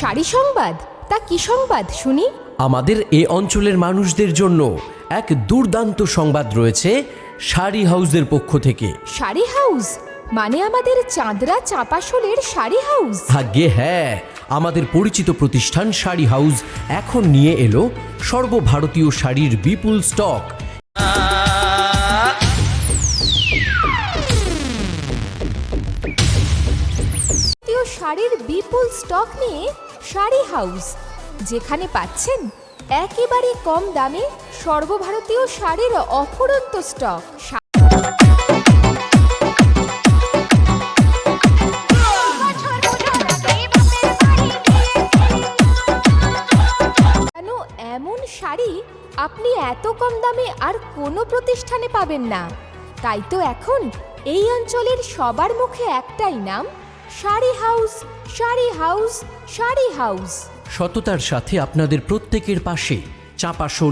শাড়ি সংবাদ? তা কি সংবাদ শুনি? আমাদের এ অঞ্চলের মানুষদের জন্য এক দুর্দান্ত সংবাদ রয়েছে শাড়ি হাউসের পক্ষ থেকে। শাড়ি হাউস? মানে আমাদের চাঁদরা চাপাশোলের শাড়ি হাউস? ভাগ্যে হ্যাঁ আমাদের পরিচিত প্রতিষ্ঠান শাড়ি হাউস এখন নিয়ে এলো সর্বভারতীয় শাড়ির বিপুল স্টক। শাড়ির বিপুল স্টক নিয়ে শাড়ি হাউস, যেখানে পাচ্ছেন একেবারে কম দামে সর্বভারতীয় শাড়ির অফুরন্ত স্টক। এমন শাড়ি আপনি এত কম দামে আর কোনো প্রতিষ্ঠানে পাবেন না? তাই তো এখন এই অঞ্চলের সবার মুখে একটাই নাম Sari House Sari House Sari House. সততার সাথে আপনাদের প্রত্যেকের পাশে চাপাশোল